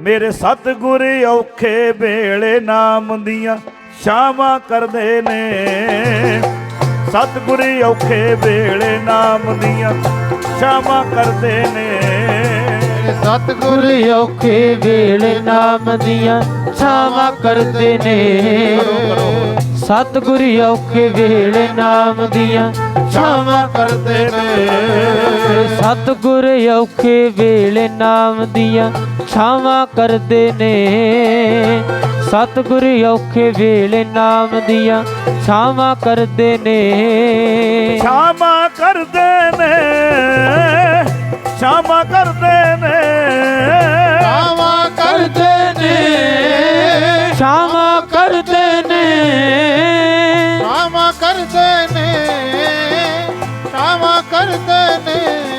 ਮੇਰੇ ਸਤਿਗੁਰ ਔਖੇ ਵੇਲੇ ਨਾਮ ਦੀਆਂ ਸ਼ਾਮਾਂ ਕਰਦੇ ਨੇ। ਸਤਿਗੁਰ ਔਖੇ ਵੇਲੇ ਨਾਮ ਦੀਆਂ ਸ਼ਾਮਾਂ ਕਰਦੇ ਨੇ। ਸਤਿਗੁਰ ਔਖੇ ਵੇਲੇ ਨਾਮ ਦੀਆਂ ਛਾਵਾਂ ਕਰਦੇ ਨੇ। ਸਤਿਗੁਰ ਔਖੇ ਵੇਲੇ ਨਾਮ ਦੀਆਂ ਛਾਵਾਂ ਕਰਦੇ ਨੇ। ਸਤਿਗੁਰ ਔਖੇ ਵੇਲੇ ਨਾਮ ਦੀਆਂ ਛਾਵਾਂ ਕਰਦੇ ਨੇ। ਸਤਿਗੁਰ ਔਖੇ ਵੇਲੇ ਨਾਮ ਦੀਆਂ ਛਾਵਾਂ ਕਰਦੇ ਨੇ। ਸ਼ਾਮਾਂ ਕਰਦੇ ਨੇ। ਸ਼ਾਮਾਂ ਕਰਦੇ ਨੇ। ਛਾਵਾਂ ਕਰਦੇ ਨੇ। ਛਾਵਾਂ ਕਰਦੇ ਨੇ। ਸ਼ਾਮਾ ਕਰਦੇ ਨੇ। ਸ਼ਾਮਾ ਕਰਦੇ ਨੇ।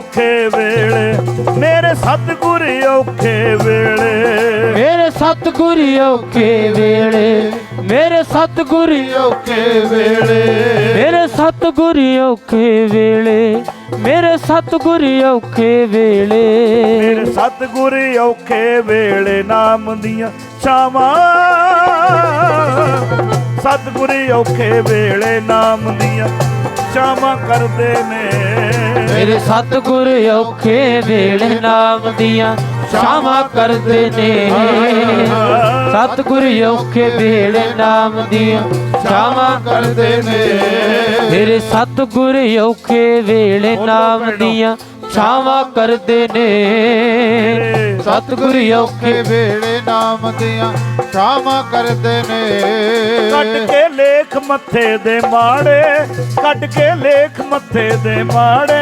ਔਖੇ ਵੇਲੇ ਮੇਰੇ ਸਤਿਗੁਰ ਔਖੇ ਵੇਲੇ। ਮੇਰੇ ਸਤਿਗੁਰ ਔਖੇ ਵੇਲੇ ਮੇਰੇ ਸਤਿਗੁਰ ਔਖੇ ਵੇਲੇ। ਮੇਰੇ ਸਤਿਗੁਰ ਔਖੇ ਵੇਲੇ ਮੇਰੇ ਸਤਿਗੁਰ ਔਖੇ ਵੇਲੇ। ਮੇਰੇ ਸਤਿਗੁਰ ਔਖੇ ਵੇਲੇ ਨਾਮ ਦੀਆਂ ਛਾਵਾਂ। ਸਤਿਗੁਰ ਔਖੇ ਵੇਲੇ ਨਾਮ ਦੀਆਂ ਛਾਵਾਂ ਕਰਦੇ ਨੇ। ਮੇਰੇ ਸਤਿਗੁਰ ਔਖੇ ਵੇਲੇ ਨਾਮ ਦੀਆਂ ਛਾਵਾਂ ਕਰਦੇ ਨੇ। ਸਤਿਗੁਰ ਔਖੇ ਵੇਲੇ ਨਾਮ ਦੀਆਂ ਛਾਵਾਂ ਕਰਦੇ ਨੇ। ਮੇਰੇ ਸਤਿਗੁਰ ਔਖੇ ਵੇਲੇ ਨਾਮ ਦੀਆਂ ਛਾਵਾਂ ਕਰਦੇ ਨੇ। ਸਤਿਗੁਰ ਔਖੇ ਵੇਲੇ ਨਾਮ ਦੀਆਂ ਸ਼ਾਮਾ ਕਰਦੇ ਨੇ। ਕੱਟ ਕੇ ਲੇਖ ਮੱਥੇ ਦੇ ਮਾੜੇ ਕੱਟ ਕੇ ਲੇਖ ਮੱਥੇ ਦੇ ਮਾੜੇ।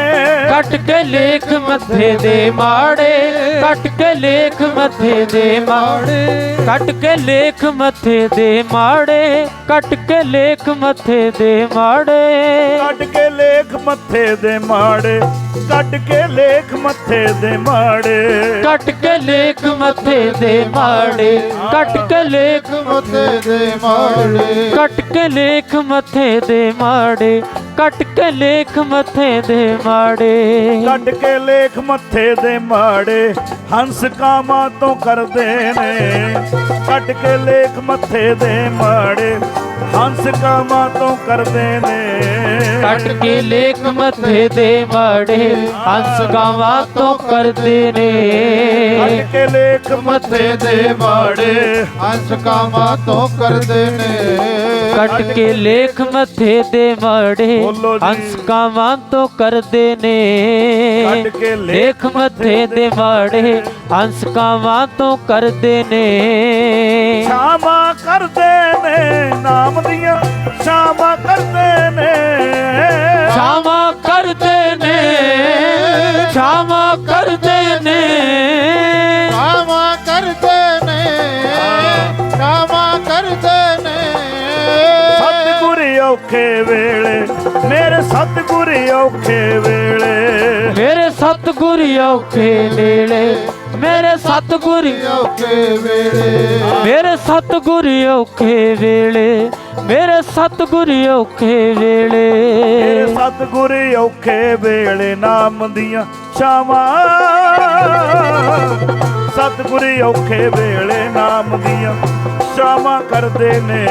ਕੱਟ ਕੇ ਲੇਖ ਮੱਥੇ ਦੇ ਮਾੜੇ ਕੱਟ ਕੇ ਲੇਖ ਮੱਥੇ ਦੇ ਮਾੜੇ। ਕੱਟ ਕੇ ਲੇਖ ਮੱਥੇ ਦੇ ਮਾੜੇ ਕੱਟ ਕੇ ਲੇਖ ਮੱਥੇ ਦੇ ਮਾੜੇ। ਕੱਟ ਕੇ ਲੇਖ ਮੱਥੇ ਦੇ ਮਾੜੇ ਕੱਟ ਕੇ ਲੇਖ ਮੱਥੇ ਦੇ ਮਾੜੇ। ਕੱਟ ਕੇ ਲੇਖ ਮੱਥੇ ਦੇ ਮਾੜੇ ਕੱਟ ਕੇ ਲੇਖ ਮੱਥੇ ਦੇ ਮਾੜੇ। ਕੱਟ ਕੇ ਲੇਖ ਮੱਥੇ ਦੇ ਮਾੜੇ ਕੱਟ ਕੇ ਲੇਖ ਮੱਥੇ ਦੇ ਮਾੜੇ। ਕੱਟ ਕੇ ਲੇਖ ਮੱਥੇ ਦੇ ਮਾੜੇ ਹੰਸ ਕਾਮਾਂ ਤੋਂ ਕਰਦੇ ਨੇ। ਕੱਟ ਕੇ ਲੇਖ ਮੱਥੇ ਦੇ ਮਾੜੇ ਹੰਸ ਕਾਮਾਂ ਤੋਂ ਕਰਦੇ ਨੇ। ಕಟ್ಕಿ ಲೇಖ ಮಧ್ಯೆ ದೇ ಮಡೆ ಹಂಸ ಗಾವಾ ತೋ ಕರ್ತೇನೆ ಕಟ್ಕಿ ಲೇಖ ಮಧ್ಯೆ ದೇ ಮಡೆ ಹಂಸ ಗಾವಾ ತೋ ಕರ್ತೇನೆ कट के लेख मथे दे माड़े हंस गावा तो कर देने। लेख मथे दे माड़े हंस का तो, तो, तो कर देने। क्षमा कर देने नाम ਔਖੇ ਵੇਲੇ ਮੇਰੇ ਸਤਿਗੁਰ ਔਖੇ ਵੇਲੇ। ਮੇਰੇ ਸਤਿਗੁਰ ਔਖੇ ਵੇਲੇ ਮੇਰੇ ਸਤਿਗੁਰ ਔਖੇ ਵੇਲੇ। ਮੇਰੇ ਸਤਿਗੁਰ ਔਖੇ ਵੇਲੇ ਮੇਰੇ ਸਤਿਗੁਰ ਔਖੇ ਵੇਲੇ। ਮੇਰੇ ਸਤਿਗੁਰ ਔਖੇ ਵੇਲੇ ਨਾਮ ਦੀਆਂ ਛਾਵਾਂ। ਸਤਿਗੁਰ ਔਖੇ ਵੇਲੇ ਨਾਮ ਦੀਆਂ ਛਾਵਾਂ ਕਰਦੇ ਨੇ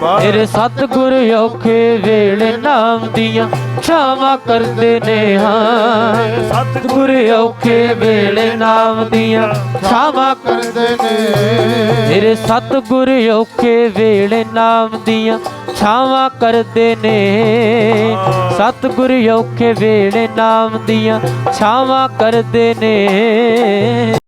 ਵਾਹ। ਮੇਰੇ ਸਤਿਗੁਰ ਔਖੇ ਵੇਲੇ ਨਾਮ ਦੀਆਂ ਛਾਵਾਂ ਕਰਦੇ ਨੇ, ਹਾਂ। ਸਤਿਗੁਰ ਔਖੇ ਵੇਲੇ ਨਾਮ ਦੀਆਂ ਛਾਵਾਂ ਕਰਦੇ ਨੇ। ਮੇਰੇ ਸਤਿਗੁਰ ਔਖੇ ਵੇਲੇ ਨਾਮ ਦੀਆਂ ਛਾਵਾਂ ਕਰਦੇ ਨੇ। ਸਤਿਗੁਰ ਔਖੇ ਵੇਲੇ ਨਾਮ ਦੀਆਂ ਛਾਵਾਂ ਕਰਦੇ ਨੇ।